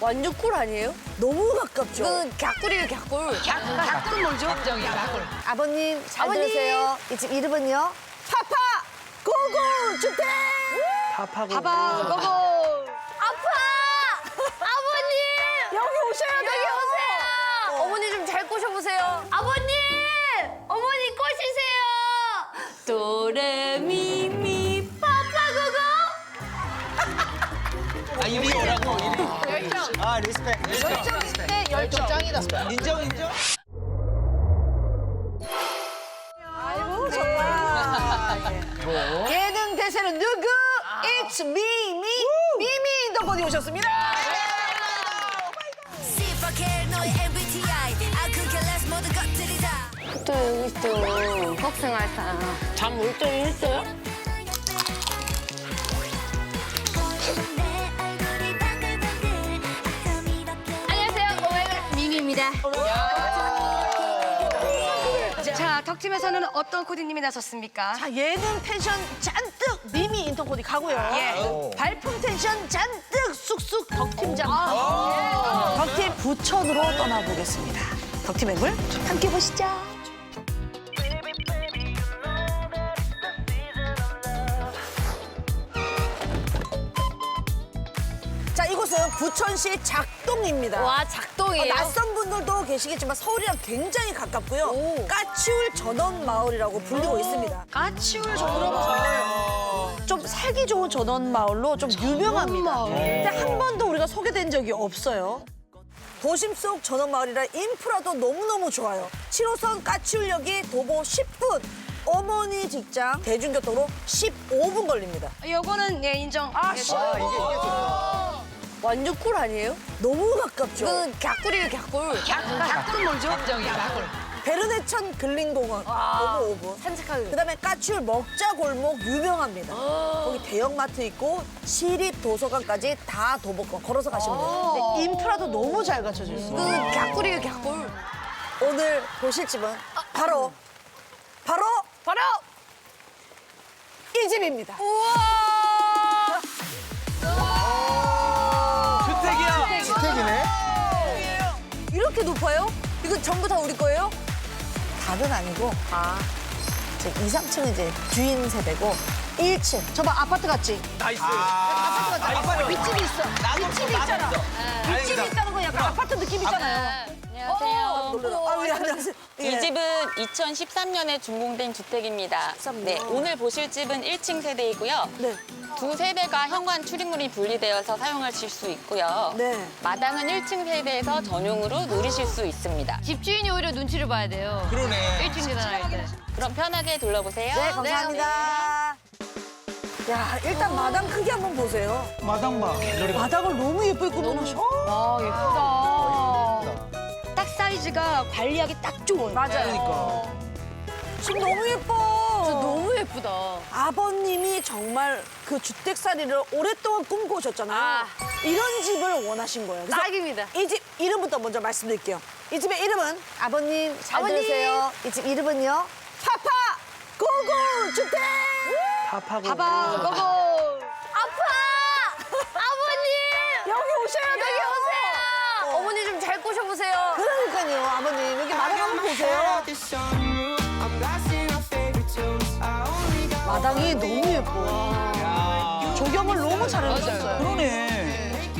완전 꿀 아니에요? 너무 가깝죠? 그 갸꿀이에요, 갸꿀. 닭은 뭘죠? 정이야, 닭을. 아버님 잘 아버님. 들으세요. 이 집 이름은요? 파파 고고 주택! 파파고. 봐봐, 고고. 아파! 아버님! 여기 오셔야 여기 돼요. 오세요! 어머니 좀 잘 꼬셔보세요. 아버님! 어머니 꼬시세요! 도레 아, 리스펙. 리스펙. 네, 열정. 짱이다. 인정, 인정? 아이고 정말. 예능 대세는 누구? It's me, me, 미미 인덕분이 오셨습니다. 다또 여기 또 학생활사. 잠올 때는 했어요? 자, 덕팀에서는 어떤 코디님이 나섰습니까? 자, 예능 텐션 잔뜩 미미 인턴 코디 가고요. 예. 발품 텐션 잔뜩 쑥쑥 덕팀장. 덕팀 부천으로 떠나보겠습니다. 덕팀의 물 함께 보시죠. 자, 이곳은 부천시 작동입니다. 와, 어, 작 동이에요? 낯선 분들도 계시겠지만 서울이랑 굉장히 가깝고요. 까치울 전원 마을이라고 불리고 있습니다. 까치울 전으로 봐. 좀 살기 좋은 전원 마을로 좀 유명합니다. 마을. 근데 한 번도 우리가 소개된 적이 없어요. 도심 속 전원 마을이라 인프라도 너무너무 좋아요. 7호선 까치울역이 도보 10분, 어머니 직장 대중교통으로 15분 걸립니다. 요거는 예, 인정. 아, 예, 저- 완전 꿀 아니에요? 너무 가깝죠. 그 갸꿀이에요, 갸꿀. 닭은 뭘죠? 정이야, 닭을. 베르네천 근린공원 도보 5분. 산책하기. 그다음에 까치울 먹자 골목 유명합니다. 거기 대형마트 있고 시립 도서관까지 다 도보권 걸어서 가시면 돼요. 근데 인프라도 너무 잘 갖춰져 있어요. 그 갸꿀이에요, 갸꿀. 오늘 보실 집은 바로 바로 바로! 이 집입니다. 우와! 이렇게 높아요? 이거 전부 다 우리 거예요? 다는 아니고 아. 제 2, 3층은 이제 주인 세대고 1층 저봐 아파트 같지? 나이스. 아파트 같지? 나이스. 윗집이 있어. 나도 윗집이 있잖아. 윗집이. 있다는 건 약간 아파트 느낌 있잖아요. 안녕하세요. 놀래라. 아, 예, 안녕하세요. 예. 이 집은 2013년에 준공된 주택입니다. 13년. 네, 오늘 보실 집은 1층 세대이고요. 네. 두 세대가 현관 출입문이 분리되어서 사용하실 수 있고요. 네. 마당은 1층 세대에서 전용으로 누리실 수 있습니다. 집주인이 오히려 눈치를 봐야 돼요. 그러네. 1층 계단 할 때. 그럼 편하게 둘러보세요. 네, 감사합니다. 야, 일단 마당 크기 한번 보세요. 마당 봐. 마당을 너무 예쁘게 꾸며놓으셔. 아, 예쁘다. 딱 사이즈가 관리하기 딱 좋은. 맞아요. 그러니까. 지금 너무 예뻐. 저 너무 예쁘다. 아버님이 정말 그 주택살이를 오랫동안 꿈꿔오셨잖아요. 아. 이런 집을 원하신 거예요. 그래서 딱입니다. 이 집 이름부터 먼저 말씀드릴게요. 이 집의 이름은 아버님 잘 아버님. 들으세요. 이 집 이름은요. 파파 고고 주택. 파파고. 봐봐, 고고. 아파! 아버님! 여기 오셔야 돼요. 여기 오세요! 어머니 좀 잘 꼬셔보세요. 아버님 여기 마당 한번 보세요. 마당이 너무 예뻐. 조경을 너무 잘 해놓으셨어요. 그러네.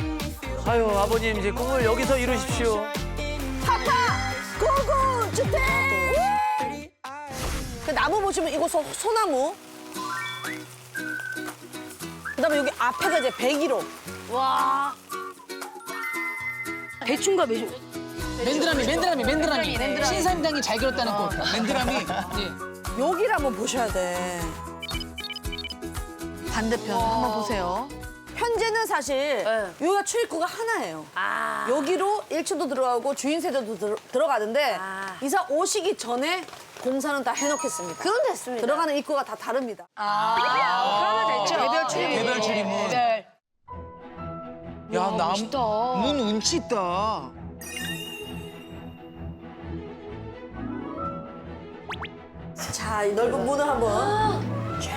아유, 아버님 이제 꿈을 여기서 이루십시오. 파파 고고 주택. 그 나무 보시면 이거 소, 소나무. 그다음에 여기 앞에가 이제 백일호. 와. 배충과 매주. 맨드라미, 맨드라미, 맨드라미. 신사임당이 잘 그렸다는 꽃. 맨드라미. 예. 여기를 한번 보셔야 돼. 반대편 한번 보세요. 현재는 사실 네. 여기가 출입구가 하나예요. 아. 여기로 1층도 들어가고 주인 세대도 들, 들어가는데 아. 이사 오시기 전에 공사는 다 해놓겠습니다. 그건 됐습니다. 들어가는 입구가 다 다릅니다. 그러면 됐죠. 개별 출입문. 개별 출입문. 개별. 야, 남. 멋있다. 문 운치 있다. 자, 이 넓은 문을 한번. 쫙.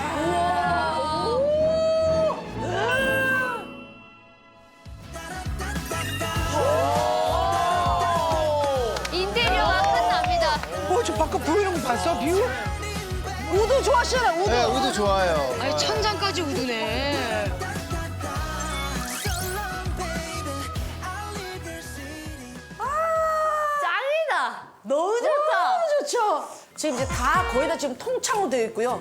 인테리어가 끝납니다. 어, 저 바깥 보이는 거 봤어? 뷰? 우드 좋아하시잖아, 우드. 네, 우드 좋아요. 아니 천장까지 우드네. 아! 짱이다. 너무 좋다. 너무 좋죠. 지금 이제 다 거의 다 지금 통창으로 되어 있고요.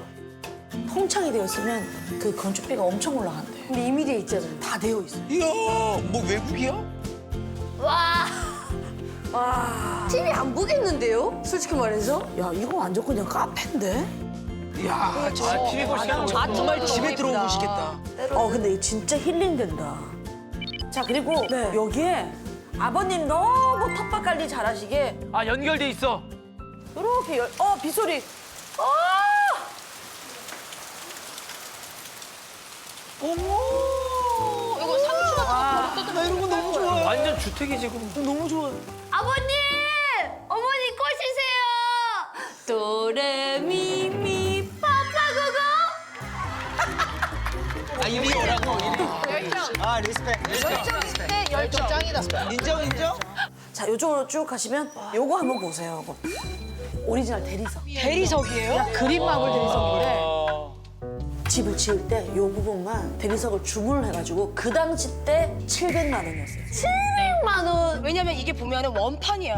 통창이 되어 있으면 그 건축비가 엄청 올라간대요. 근데 이미 돼 있잖아요. 다 되어 있어. 요 이야, 뭐 외국이야? 와. 와. TV 안 보겠는데요? 솔직히 말해서. 야, 이거 완전 그냥 카페인데? 이야, 저 아, TV 보시면 아 정말 집에 들어오고 싶겠다. 어, 근데 이거 진짜 힐링된다. 자, 그리고 여기에 아버님 너무 텃밭 관리 잘하시게 아 연결돼 있어. 이렇게 열, 어, 빗소리. 어! 이거 상추 같은 거 버릇 나 이런 거 너무 좋아. 완전 주택이 지금. 너무 좋아. 아버님! 어머니 꼬시세요! 도레미미 파파고고! 아, 이리 오라고, 이리. 아, 리스펙. 리스펙. 네 열정. 짱이다. 인정, 인정? 자, 요쪽으로 쭉 가시면 요거 한번 보세요. 요거. 오리지널 대리석. 대리석이에요? 그린마블 대리석인데 아. 집을 지을 때 요 부분만 대리석을 주문을 해가지고 그 당시 때 700만 원이었어요. 700만 원! 왜냐면 이게 보면은 원판이야.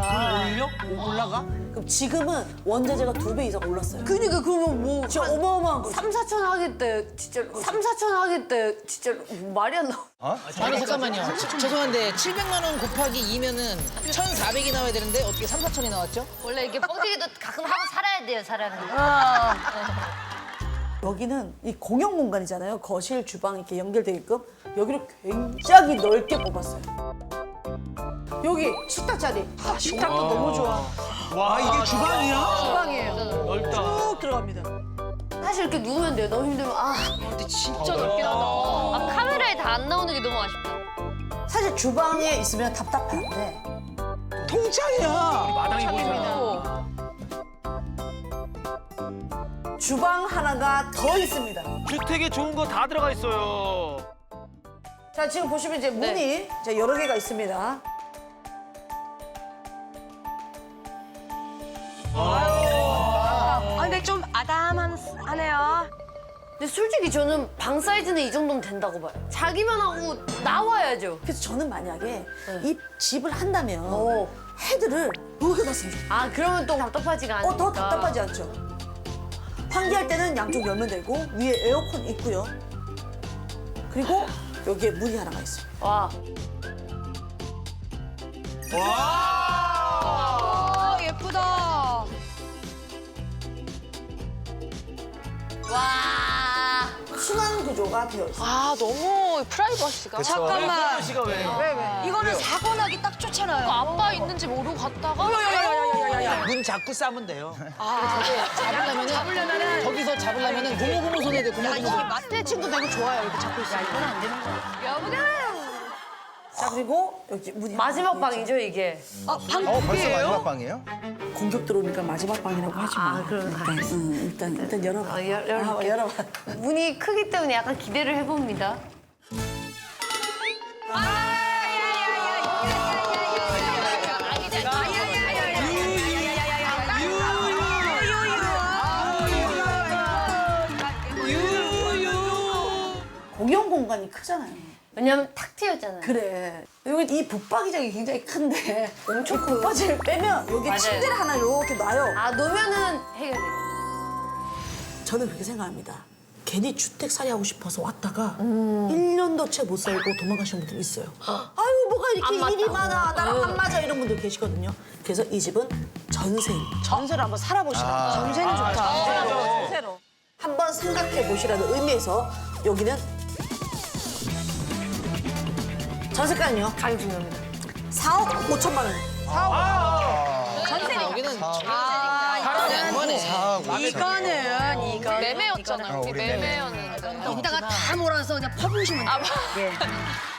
올려? 올라가? 그럼 지금은 원자재가 두 배 이상 올랐어요. 그니까 그러면 뭐. 진짜 어마어마한 거죠. 3, 4천 하겠대. 진짜 3, 4천 하겠대. 진짜 말이 안 나와. 아니 잠깐만요. 지- 죄송한데 700만 원 곱하기 2면은 1,400이 나와야 되는데 어떻게 3, 4천이 나왔죠? 원래 이게 뻥튀기도 가끔 하고 살아야 돼요, 사람은. 여기는 이 공용 공간이잖아요. 거실, 주방 이렇게 연결되게끔 여기를 굉장히 넓게 뽑았어요. 여기 식탁 자리. 아, 식탁도 너무 좋아. 와 아, 이게 주방이야? 주방이에요. 넓다. 쭉 들어갑니다. 사실 이렇게 누우면 돼요. 너무 힘들면. 아, 근데 진짜 넓긴 하다. 아 카메라에 다 안 나오는 게 너무 아쉽다. 사실 주방에 있으면 답답한데 통창이야. 마당이 보이잖아. 주방 하나가 더 있습니다. 주택에 좋은 거 다 들어가 있어요. 자, 지금 보시면 이제 문이 이제 여러 개가 있습니다. 아 근데 좀 아담하네요. 근데 솔직히 저는 방 사이즈는 이 정도면 된다고 봐요. 자기만 하고 나와야죠. 그래서 저는 만약에 이 집을 한다면 헤드를 여기다 놨으면 좋겠어요. 아, 그러면 또 답답하지가 않으니까. 어, 더 답답하지 않죠? 환기할 때는 양쪽 열면 되고 위에 에어컨 있고요. 그리고 여기에 문이 하나가 있어요. 와. 아 와. 순환 구조가 되어 있어요. 아 너무 프라이버시가. 잠깐만. 씨가 왜? 이거는 사고 나기 딱 좋잖아요. 아빠 있는지 모르고 갔다가 문 잡고 싸면 돼요. 잡으려면은 잡으려면은 저기서 잡으려면은 고무고무 손에 돼 고무고무. 마트친도 되게 좋아요. 이렇게 잡고 있어요. 이건 안 되는 거야. 여보가 자, 그리고 여기 문이 마지막 방이죠, 이게. 아, 방 어, 두 벌써? 마지막 방이에요? 공격 들어오니까 마지막 방이라고 하지 마. 아, 그럼 일단, 응, 일단, 일단 열어봐. 아, 열- 열어볼게. 아, 열어봐. 문이 크기 때문에 약간 기대를 해봅니다. 공용 공간이 크잖아요. 왜냐면 탁 트였잖아요. 그래. 여기 이 붙박이장이 굉장히 큰데 엄청 붙박이를 빼면 여기 맞아요. 침대를 하나 이렇게 놔요. 아, 놓으면은 해결돼요. 저는 그렇게 생각합니다. 괜히 주택살이 하고 싶어서 왔다가 일 1년도 채 못 살고 도망가시는 분들 있어요. 아유 뭐가 이렇게 일이 많아 나랑 안 맞아 이런 분들 계시거든요. 그래서 이 집은 전세입니다. 전세로 한번 살아보시라고. 전세는 좋다. 전세로. 한번 생각해 보시라는 의미에서 여기는 전세가는요? 가격 중요합니다. 4억 5천만 원. 여기는 이거는 이거 매매였잖아요. 어, 우리 매매였는데. 이따가 다 몰아서 그냥 퍼부으시면 돼요.